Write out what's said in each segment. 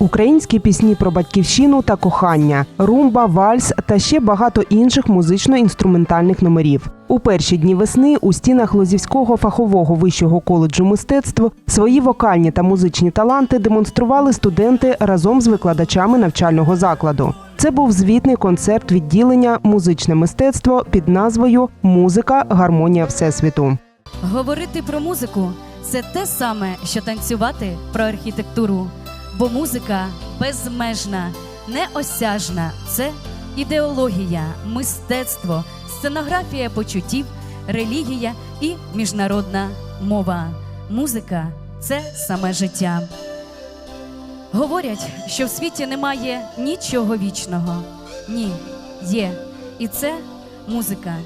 Українські пісні про батьківщину та кохання, румба, вальс та ще багато інших музично-інструментальних номерів. У перші дні весни у стінах Лозівського фахового вищого коледжу мистецтв свої вокальні та музичні таланти демонстрували студенти разом з викладачами навчального закладу. Це був звітний концерт відділення музичне мистецтво під назвою Музика гармонія всесвіту. Говорити про музику це те саме, що танцювати про архітектуру. Бо музика безмежна, неосяжна це ідеологія, мистецтво, сценографія почуттів, релігія і міжнародна мова. Музика це саме життя. Говорять, що в світі немає нічого вічного. Ні, є. І це музика.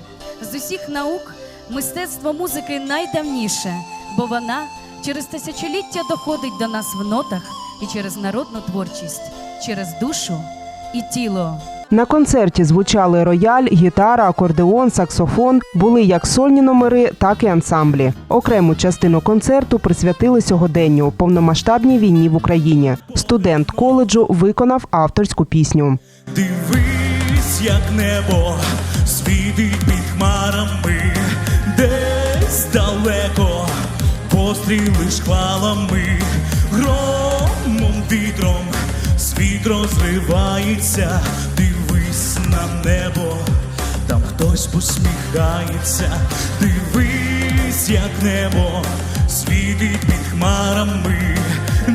З усіх наук мистецтво музики найдавніше, бо вона через тисячоліття доходить до нас в нотах і через народну творчість, через душу і тіло. На концерті звучали рояль, гітара, акордеон, саксофон. Були як сольні номери, так і ансамблі. Окрему частину концерту присвятили сьогоденню повномасштабній війні в Україні. Студент коледжу виконав авторську пісню. Дивись, як небо світить під хмарами, десь далеко постріли шквалами, розривається, дивись на небо, там хтось посміхається, дивись, як небо світить під хмарами,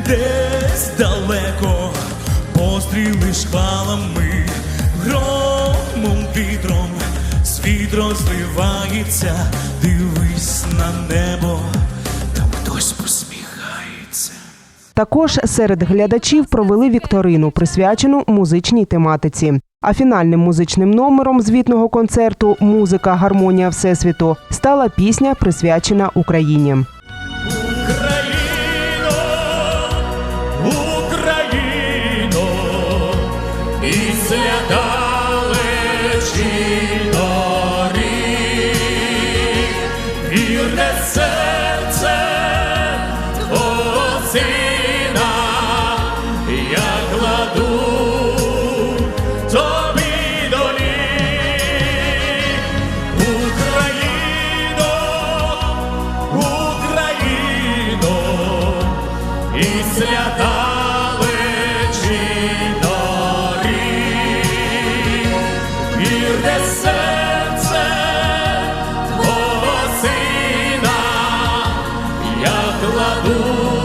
десь далеко постріли шквалами, громом вітром, світ розливається, дивись на небо, Також серед глядачів провели вікторину, присвячену музичній тематиці. А фінальним музичним номером звітного концерту Музика, гармонія всесвіту стала пісня, присвячена Україні. Вірне серце, оці. серце твого сина я кладу.